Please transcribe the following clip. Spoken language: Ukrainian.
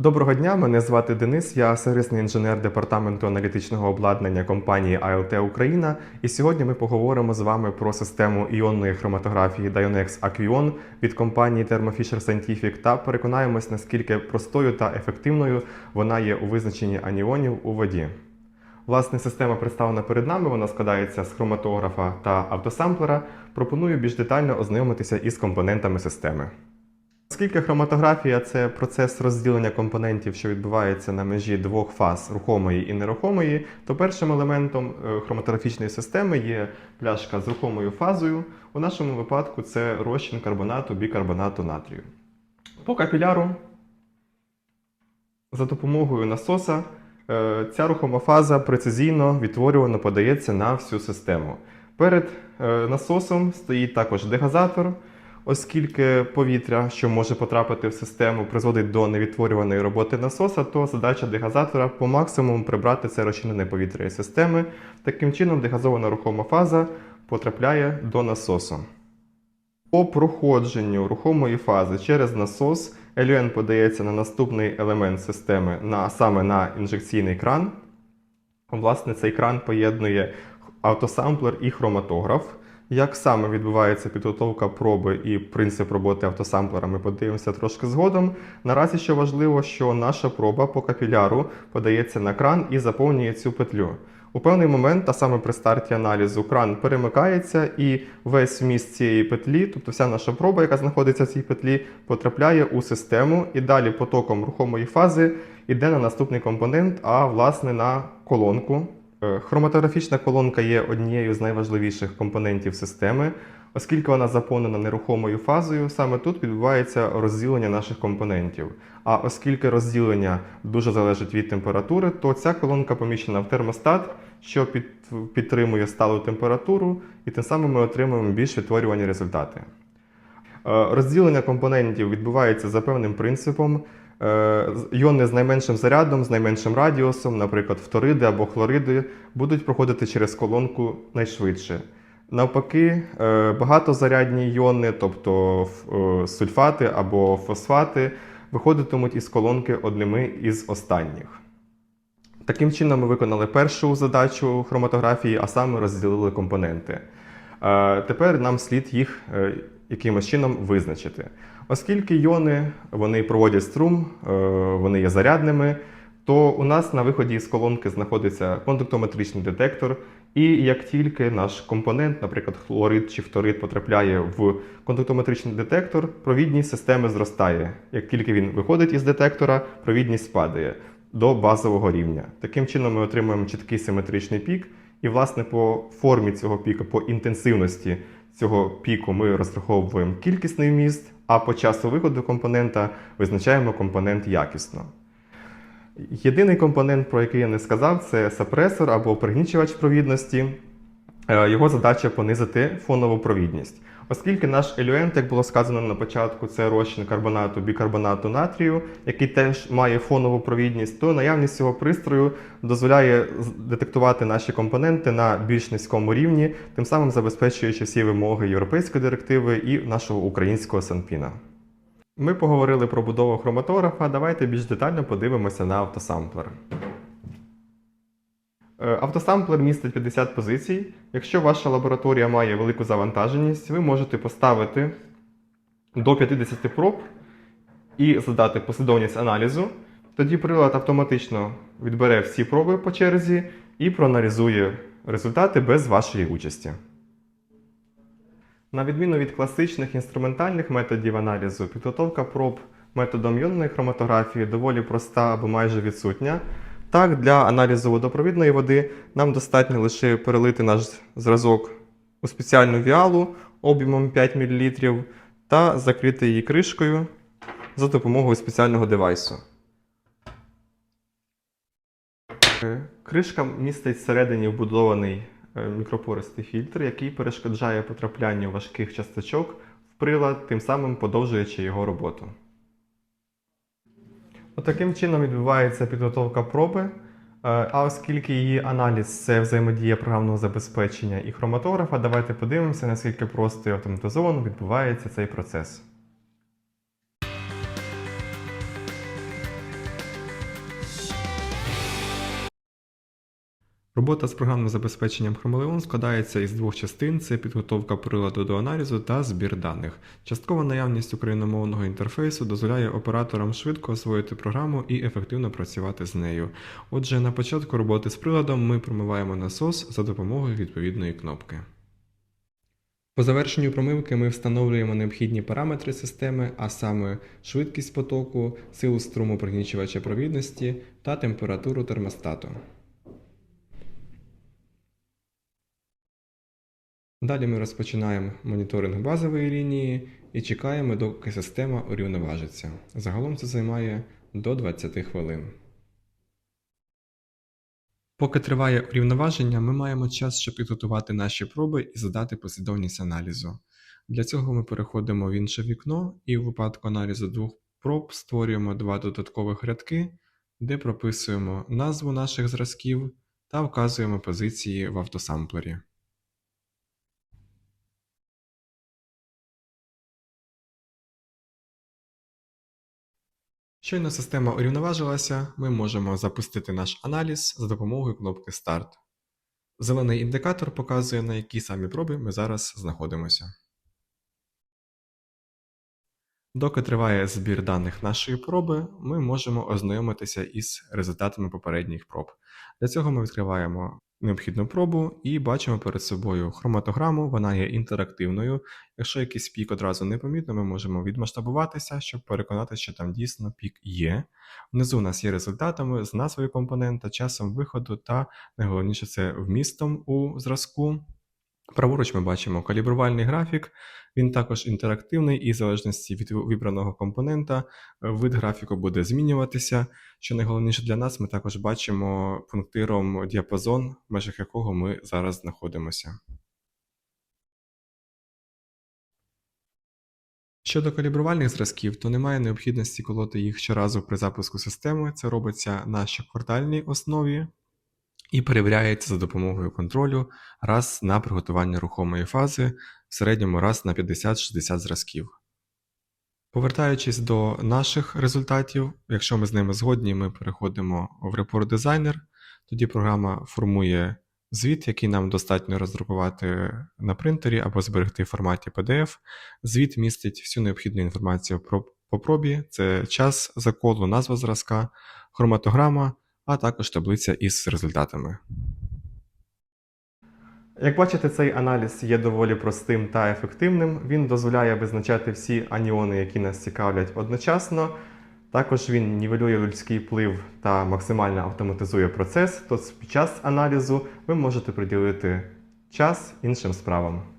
Доброго дня, мене звати Денис, я сервісний інженер департаменту аналітичного обладнання компанії ALT Україна. І сьогодні ми поговоримо з вами про систему іонної хроматографії Dionex Aquion від компанії Thermo Fisher Scientific та переконаємось, наскільки простою та ефективною вона є у визначенні аніонів у воді. Власне, система представлена перед нами, вона складається з хроматографа та автосамплера. Пропоную більш детально ознайомитися із компонентами системи. Оскільки хроматографія це процес розділення компонентів, що відбувається на межі двох фаз рухомої і нерухомої, то першим елементом е, хроматографічної системи є пляшка з рухомою фазою. У нашому випадку це розчин карбонату бікарбонату натрію. По капіляру за допомогою насоса е, ця рухома фаза прецизійно відтворювано подається на всю систему. Перед е, насосом стоїть також дегазатор. Оскільки повітря, що може потрапити в систему, призводить до невідтворюваної роботи насоса, то задача дегазатора по максимуму прибрати це розчинене повітря із системи. Таким чином, дегазована рухома фаза потрапляє до насосу. По проходженню рухомої фази через насос елюен подається на наступний елемент системи, на, саме на інжекційний кран. Власне, цей кран поєднує автосамплер і хроматограф. Як саме відбувається підготовка проби і принцип роботи автосамплера, ми подивимося трошки згодом. Наразі що важливо, що наша проба по капіляру подається на кран і заповнює цю петлю. У певний момент, а саме при старті аналізу, кран перемикається і весь вміст цієї петлі, тобто вся наша проба, яка знаходиться в цій петлі, потрапляє у систему і далі потоком рухомої фази йде на наступний компонент, а власне на колонку. Е, Хроматографічна колонка є однією з найважливіших компонентів системи, оскільки вона заповнена нерухомою фазою, саме тут відбувається розділення наших компонентів. А оскільки розділення дуже залежить від температури, то ця колонка поміщена в термостат, що під, підтримує сталу температуру, і тим самим ми отримуємо більш відтворювані результати. Е, Розділення компонентів відбувається за певним принципом. Е, з- найменшим зарядом, з найменшим радіусом, наприклад, фториди або хлориди, будуть проходити через колонку найшвидше. Навпаки, е, багатозарядні іони, тобто е, сульфати або фосфати, виходитимуть із колонки одними із останніх. Таким чином, ми виконали першу задачу хроматографії, а саме розділили компоненти. Тепер нам слід їх якимось чином визначити. Оскільки іони вони проводять струм, е, вони є зарядними, то у нас на виході з колонки знаходиться кондуктометричний детектор. І як тільки наш компонент, наприклад, хлорид чи фторид, потрапляє в кондуктометричний детектор, провідність системи зростає. Як тільки він виходить із детектора, провідність падає до базового рівня. Таким чином ми отримуємо чіткий симетричний пік, і, власне, по формі цього піку, по інтенсивності цього піку ми розраховуємо кількісний вміст, а по часу виходу компонента визначаємо компонент якісно. Єдиний компонент, про який я не сказав, це сапресор або пригнічувач провідності. Е, Його задача понизити фонову провідність. Оскільки наш елюент, як було сказано на початку, це розчин карбонату бікарбонату натрію, який теж має фонову провідність, то наявність цього пристрою дозволяє детектувати наші компоненти на більш низькому рівні, тим самим забезпечуючи всі вимоги європейської директиви і нашого українського санпіна. Ми поговорили про будову хроматографа. Давайте більш детально подивимося на автосамплер. Е, Автосамплер містить 50 позицій. Якщо ваша лабораторія має велику завантаженість, ви можете поставити до 50 проб і задати послідовність аналізу. Тоді прилад автоматично відбере всі проби по черзі і проаналізує результати без вашої участі. На відміну від класичних інструментальних методів аналізу, підготовка проб методом іонної хроматографії доволі проста або майже відсутня. Так, для аналізу водопровідної води нам достатньо лише перелити наш зразок у спеціальну віалу об'ємом 5 мл та закрити її кришкою за допомогою спеціального девайсу. Е, Кришка містить всередині вбудований е, мікропористий фільтр, який перешкоджає потраплянню важких часточок в прилад, тим самим подовжуючи його роботу. Таким чином відбувається підготовка проби. Е, А оскільки її аналіз це взаємодія програмного забезпечення і хроматографа, давайте подивимося, наскільки просто і автоматизовано відбувається цей процес. Робота з програмним забезпеченням Chromeleon складається із двох частин: це підготовка приладу до аналізу та збір даних. Часткова наявність україномовного інтерфейсу дозволяє операторам швидко освоїти програму і ефективно працювати з нею. Отже, на початку роботи з приладом ми промиваємо насос за допомогою відповідної кнопки. По завершенню промивки ми встановлюємо необхідні параметри системи, а саме швидкість потоку, силу струму пригнічувача провідності та температуру термостату. Далі ми розпочинаємо моніторинг базової лінії і чекаємо, доки система урівноважиться. Загалом це займає до 20 хвилин. Поки триває урівноваження, ми маємо час, щоб підготувати наші проби і задати послідовність аналізу. Для цього ми переходимо в інше вікно і в випадку аналізу двох проб створюємо два додаткових рядки, де прописуємо назву наших зразків та вказуємо позиції в автосамплері. Щойно система урівноважилася, ми можемо запустити наш аналіз за допомогою кнопки Старт. Зелений індикатор показує, на якій самі проби ми зараз знаходимося. Доки триває збір даних нашої проби, ми можемо ознайомитися із результатами попередніх проб. Для цього ми відкриваємо необхідну пробу і бачимо перед собою хроматограму, вона є інтерактивною. Якщо якийсь пік одразу не помітно, ми можемо відмасштабуватися, щоб переконатися, що там дійсно пік є. Внизу у нас є результатами з назвою компонента, часом виходу та найголовніше це вмістом у зразку. Праворуч ми бачимо калібрувальний графік, він також інтерактивний і в залежності від вибраного компонента вид графіку буде змінюватися. Що найголовніше для нас, ми також бачимо пунктиром діапазон, в межах якого ми зараз знаходимося. Щодо калібрувальних зразків, то немає необхідності колоти їх щоразу при запуску системи. Це робиться на щоквартальній основі і перевіряється за допомогою контролю раз на приготування рухомої фази, в середньому раз на 50-60 зразків. Повертаючись до наших результатів, якщо ми з ними згодні, ми переходимо в Report Designer, тоді програма формує звіт, який нам достатньо роздрукувати на принтері або зберегти в форматі PDF. Звіт містить всю необхідну інформацію про по пробі, це час заколу, назва зразка, хроматограма, а також таблиця із результатами. Як бачите, цей аналіз є доволі простим та ефективним. Він дозволяє визначати всі аніони, які нас цікавлять одночасно. Також він нівелює людський вплив та максимально автоматизує процес. Тобто під час аналізу ви можете приділити час іншим справам.